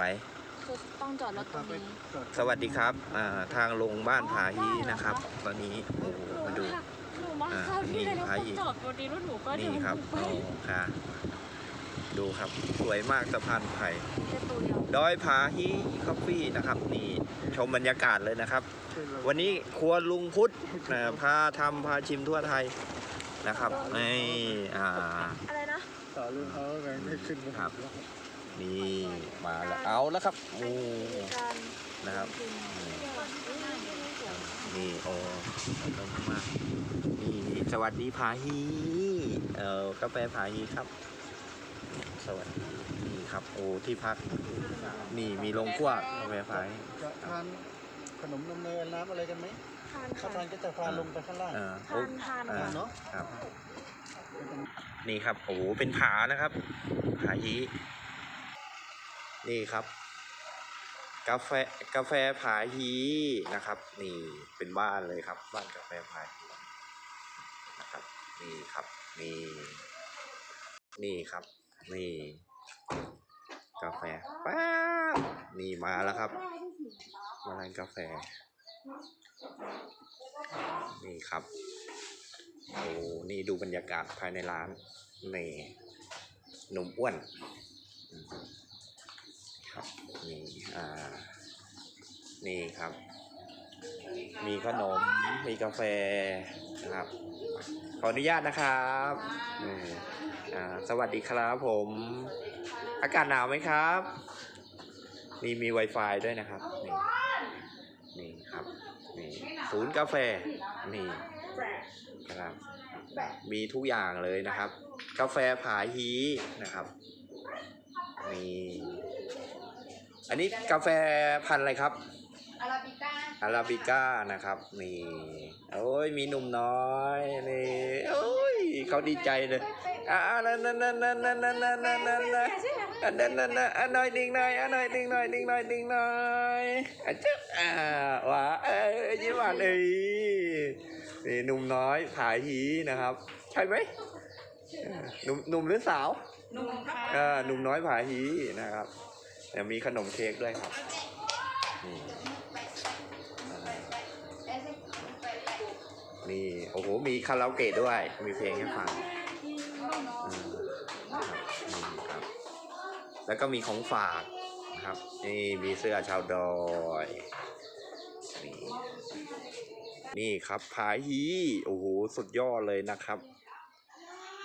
ว้ คือต้องจอดรถตรงนี้สวัสดีครับอ่าทางลงบ้านผาฮีนะครับ ตอนนี้โอ้โหมาดู หนูมาอ่าคราวที่แล้วนี่พาอีกจอดพอดีรถหนูก็นี่เดินครับไปโอ้ค่ะดูครับสวยมากสะพานไผ่แค่ตัวเดียวดอยผาฮีคอฟฟี่นะครับ นี่ชมบรรยากาศเลยนะครับ วันนี้ครัวลุงพุทธนะพาทำพาชิมทั่วไทยนะครับนี่อ่า อะไรนะ ต่อเรื่องเขาไงไม่ขึ้นมาครับ นี่มาแล้วเอาแล้วครับโอ้การนะครับกินนี่โอ้ขอบคุณมากนี่นี่สวัสดีผาฮีเออกาแฟผาฮีครับ สวัสดีนี่ครับโอ้ที่พัก นี่มีโรงคั่วกาแฟผาฮีจะทานขนมนมเนยน้ำอะไรกันไหมทานถ้าค่ะทานก็จะพาลงไปข้างล่างเออทานทานอ่ค่ะเนาะครับ นี่ครับโอ้โหเป็นผานะครับผาฮี นี่ครับ กาแฟกาแฟผาฮีนะครับ นี่เป็นบ้านเลยครับ บ้านกาแฟผาฮีนะครับ นี่ครับ นี่ นี่ครับ นี่ กาแฟป้าบนี่มาแล้วครับ มาร้านกาแฟ นี่ครับโอ้นี่ดูบรรยากาศภายในร้าน นี่หนุ่มอ้วน ครับนี่อ่านี่ครับ มีขนมมีกาแฟนะครับ ขออนุญาตนะครับอ่าสวัสดีครับผม อากาศหนาวไหมครับนี่มี Wi-Fi ด้วยนะครับนี่นี่ครับนี่ศูนย์กาแฟนี่ครับมีทุกอย่างเลยนะครับ กาแฟผาฮีนะครับนี่ อันนี้กาแฟพันธุ์อะไรครับ อาราบิก้าอาราบิก้านะครับ นี่ โอ้ยมีหนุ่มน้อยนี่ โอ้ยเขาดีใจเลยอ่านั่นนั่นนั่นนั่นนั่นนั่นนั่นนั่นนั่นนั่นอันนั้นนั่นนั่นอันน้อยดิ่งหน่อยอันน้อยดิ่งหน่อยดิ่งหน่อยดิ่งหน่อยอะจ๊ะอ่าว้าเอ้ยยิ้มหวานเลยนี่หนุ่มน้อยผาฮีนะครับ ใช่ไหมเออหนุ่มหนุ่มหรือสาว หนุ่มค่ะ เออหนุ่มน้อยผาฮีนะครับ เดี๋ยวมีขนมเค้กด้วยครับนี่นี่โอ้โห มีคาราโอเกะด้วย มีเพลงให้ฟังอืมครับแล้วก็มีของฝากนะครับ นี่มีเสื้อชาวดอยนี่นี่ครับผาฮีโอ้โห สุดยอดเลยนะครับ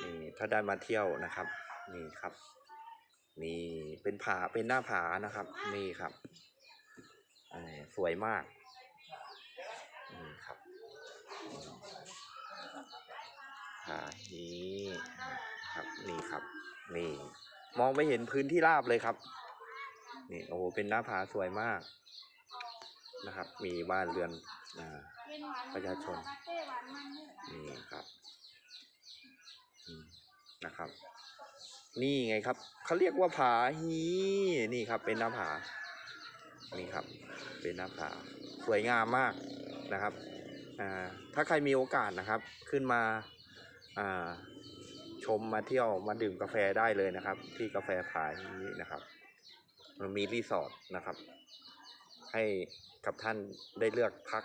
นี่ถ้าได้มาเที่ยวนะครับ นี่ครับ นี่เป็นผาเป็นหน้าผานะครับ นี่ครับอ่อสวยมากนี่ครับผาฮีครับนี่ครับ นี่ มองไปเห็นพื้นที่ราบเลยครับ นี่โอ้โหเป็นหน้าผาสวยมากนะครับ มีบ้านเรือนอ่าประชาชนนี่ครับอืมนะครับ นี่ไงครับเขาเรียกว่าผาฮีนี่ครับเป็นหน้าผานี่ครับเป็นหน้าผาสวยงามมากนะครับอ่าถ้าใครมีโอกาสนะครับขึ้นมาอ่าชมมาเที่ยวมาดื่มกาแฟได้เลยนะครับ ที่กาแฟผาฮีนะครับมันมีรีสอร์ทนะครับ ให้กับท่านได้เลือกพัก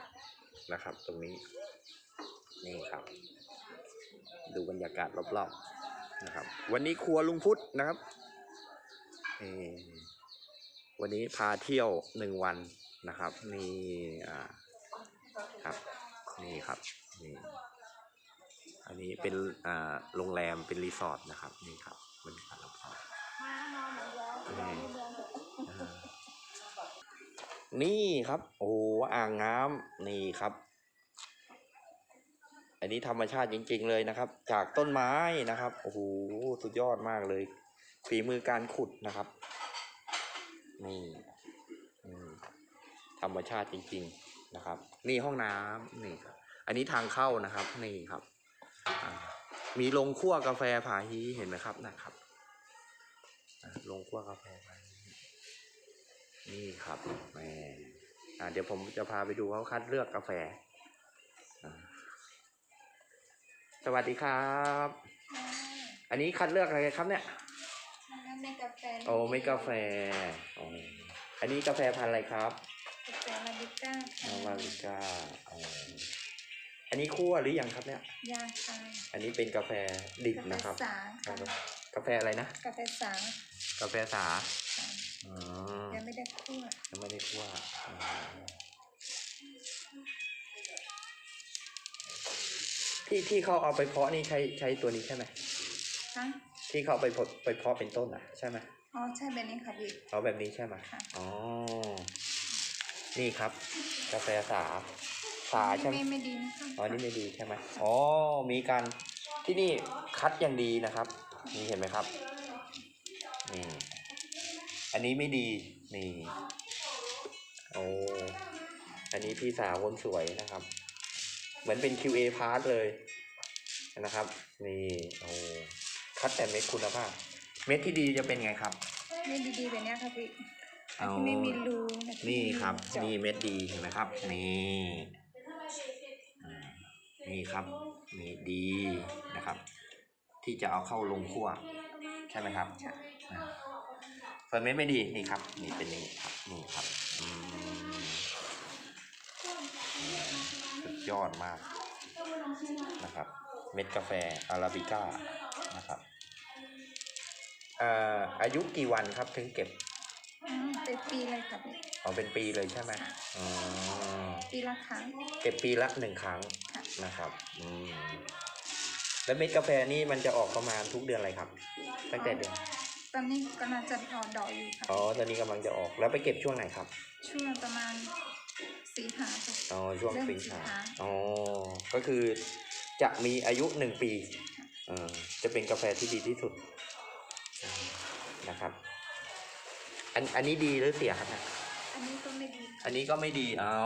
นะครับ ตรงนี้นี่ครับ ดูบรรยากาศรอบๆ นะครับ วันนี้ครัวลุงพุทธนะครับวันนี้พาเที่ยวหนึ่งวันนะครับนี่อ่าครับนี่ครับนี่อันนี้เป็นอ่าโรงแรมเป็นรีสอร์ทนะครับนี่ครับบรรยากาศรอบๆน,นี่ครับ โอ้อ่างน้ำนี่ครับ อันนี้ธรรมชาติจริง ๆ เลยนะครับ จากต้นไม้นะครับโอ้โหสุดยอดมากเลยฝีมือการขุดนะครับนี่ธรรมชาติจริง ๆนะครับ นี่ห้องน้ำนี่ครับ อันนี้ทางเข้านะครับนี่ครับมีโรงคั่วกาแฟผาฮีเห็นไหมครับนะครับอ่าโรงคั่วกาแฟผาฮีนี่ครับแหมอ่าเดี๋ยวผมจะพาไปดูเขาคัดเลือกกาแฟอ่า สวัสดีครับ อันนี้คัดเลือกอะไรครับเนี่ยในกาแฟโอ้ไม่กาแฟโอ้อันนี้กาแฟพันธุ์อะไรครับกาแฟอาราบิก้าอาราบิก้าอ๋ออันนี้คั่วหรือยังครับเนี่ยยาค่ะอันนี้เป็นกาแฟดิบกาแฟนะครับสางค่ะกาแฟอะไรนะกาแฟสางกาแฟสาค่ะอ๋อยังไม่ได้คั่วยังไม่ได้คั่วอ๋อ ที่ที่เขาเอาไปเพาะนี่ใช้ใช้ตัวนี้ใช่ไหมฮะที่เขาเอาไปเพาะไปเพาะเป็นต้นอะใช่ไหมอ๋อใช่แบบนี้ค่ะพี่ เอาแบบนี้ใช่ไหมค่ะ อ๋อ นี่ครับ กาแฟสา สาใช่ไหมไม่ไม่ดีนะคะอ๋อนี่ไม่ดีใช่ไหมอ๋อ มีการที่นี่คัดอย่างดีนะครับ นี่เห็นไหมครับ นี่ อันนี้ไม่ดี นี่ โอ้ อันนี้พี่สาวคนสวยนะครับ เหมือนเป็น QA part เลยนะครับ นี่โอ้คัดแต่เม็ดคุณภาพ เม็ดที่ดีจะเป็นไงครับไม่ดีๆแบบเนี้ยค่ะพี่เอาที่ไม่มีรูแบบที่นี่ครับ เจาะนี่เม็ดดีเห็นไหมครับ นี่อ่านี่ครับ นี่ดีนะครับ ที่จะเอาเข้าลงคั่ว ใช่ไหมครับค่ะอ่าส่วนเม็ดไม่ดีนี่ครับ นี่เป็นอย่างนี้ครับ นี่ครับอืม ยอดมากนะครับ เม็ดกาแฟอาราบิก้านะครับเอ่ออายุกี่วันครับถึงเก็บอืมเป็นปีเลยค่ะพี่เอาเป็นปีเลยใช่ไหมอ๋อปีละครั้ง เก็บปีละหนึ่งครั้งค่ะนะครับอืมแล้วเม็ดกาแฟนี่มันจะออกประมาณทุกเดือนอะไรครับ ตั้งแต่เดือนตอนนี้กำลังจะออกดอกอยู่ค่ะอ๋อตอนนี้กำลังจะออกแล้วไปเก็บช่วงไหนครับ ช่วงประมาณ สีหาค่ะ อ๋อช่วงเริ่มสิงสิงหาหา อ๋อก็คือจะมีอายุหนึ่งปีเออจะเป็นกาแฟที่ดีที่สุดอืมนะครับ อันอันนี้ดีหรือเสียครับเนี่ยอันนี้ก็ไม่ดีอันนี้ก็ไม่ดีเอา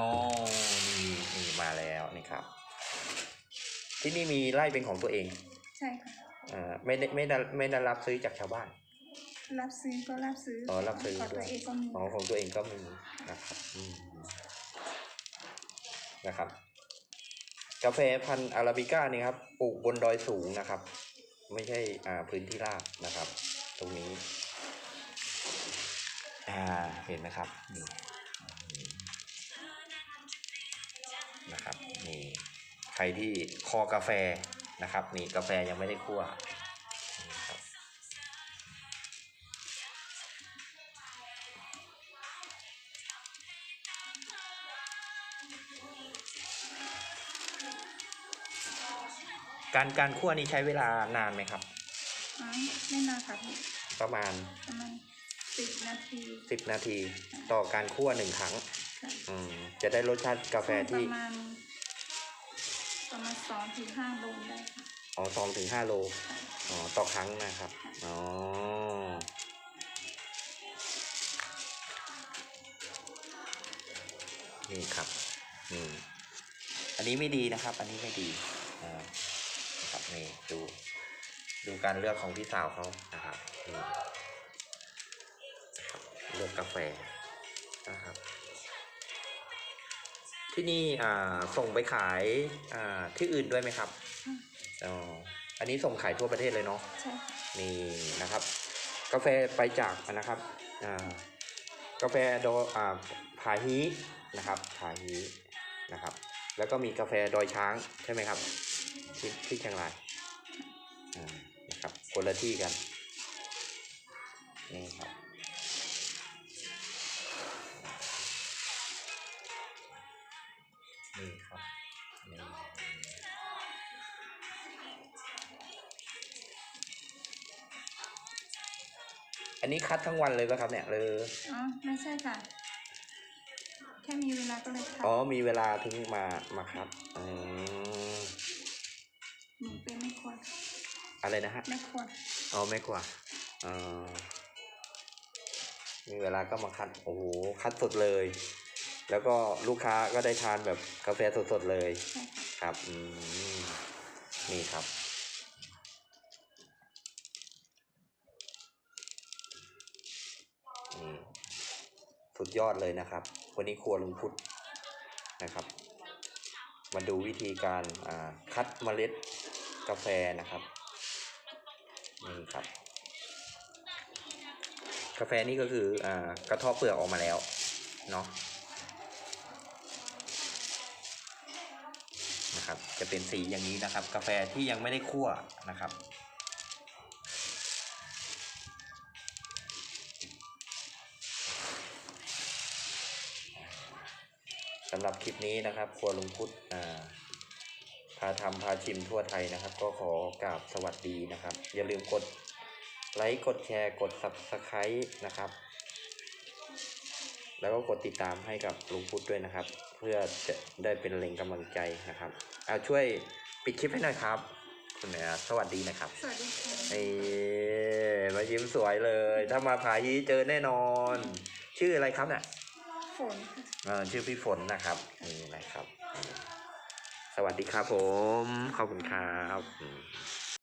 นี่นี่มาแล้วนี่ครับ ที่นี่มีไร่เป็นของตัวเองใช่ค่ะ อ่าไม่ได้ไม่ได้ไม่ได้รับซื้อจากชาวบ้าน รับซื้อก็รับซื้ออ๋อรับซื้อของด้ตัววย เองก็มี อ๋อของตัวเองก็มีนะครับอืม นะครับ กาแฟพันธุ์อาราบิก้านี่ครับปลูกบนดอยสูงนะครับ ไม่ใช่อ่าพื้นที่ราบนะครับ ตรงนี้อ่าเห็นไหมครับนี่นะครับนี่ใครที่คอกาแฟนะครับ นี่กาแฟยังไม่ได้คั่ว การการคั่วนี่ใช้เวลานานไหมครับอ๋อไม่นานค่ะพี่ประมาณประมาณสิบนาที10นาที ต่อการคั่วหนึ่งครั้งค่ะอืมจะได้รสชาติกาแฟปที่ระมาณประมาณสองถึงห้าโลได้ค่ะอ๋อสองถึงห้าโลอ๋อต่อครั้งนะครับอ๋อนี่ครับอืมอันนี้ไม่ดีนะครับ อันนี้ไม่ดีอ่า นะครับนี่ดูดูการเลือกของพี่สาวเขานะครับนี่นะครับเลือกกาแฟนะครับ ที่นี่อ่าส่งไปขายอ่าที่อื่นด้วยไหมครับอืมอ๋ออันนี้ส่งขายทั่วประเทศเลยเนาะใช่ค่ะนี่นะครับ กาแฟไปจากนะครับอ่ากาแฟโดอ่าผาฮีนะครับผาฮีนะครับ แล้วก็มีกาแฟดอยช้างใช่ไหมครับที่ที่เชียงรายอ่านะ ครับคนละที่กัน นี่ครับ นี่ครับนี่อันนี้คัดทั้งวันเลยป่ะครับเนี่ยหรืออ๋อไม่ใช่ค่ะ แค่มีเวลาก็เลยค่ะอ๋อมีเวลาถึงมามาคัดอืม อะไรนะฮะไม่ควรอ๋อไม่กว่าอ๋อมีเวลาก็มาคัดโอ้โหคัดสดเลย แล้วก็ลูกค้าก็ได้ทานแบบกาแฟสดๆเลยใช่ค่ะครับอืมนี่ครับนี่สุดยอดเลยนะครับ วันนี้ครัวลุงพุทธนะครับ มาดูวิธีการอ่าคัดเมล็ดกาแฟนะครับ นี่ครับ กาแฟนี่ก็คืออ่ากระเทาะเปลือกออกมาแล้วเนาะนะครับ จะเป็นสีอย่างนี้นะครับ กาแฟที่ยังไม่ได้คั่วนะครับสำหรับคลิปนี้นะครับ ครัวลุงพุทธอ่าาทำพาชิมทั่วไทยนะครับ ก็ขอกราบสวัสดีนะครับ อย่าลืมกดไลค์กดแชร์กด subscribe นะครับ แล้วก็กดติดตามให้กับลุงพุทธด้วยนะครับ เพื่อจะได้เป็นแรงกำลังใจนะครับเอาช่วยปิดคลิปให้หน่อยครับ คุณแม่สวัสดีนะครับสวัสดีค่ะเอ้มายิ้มสวยเลย ถ้ามาผาฮีเจอแน่นอน ชื่ออะไรครับเนี่ยฝนค่ะ เอ่อชื่อพี่ฝนนะครับนี่นะครับ สวัสดีครับผม ขอบคุณครับ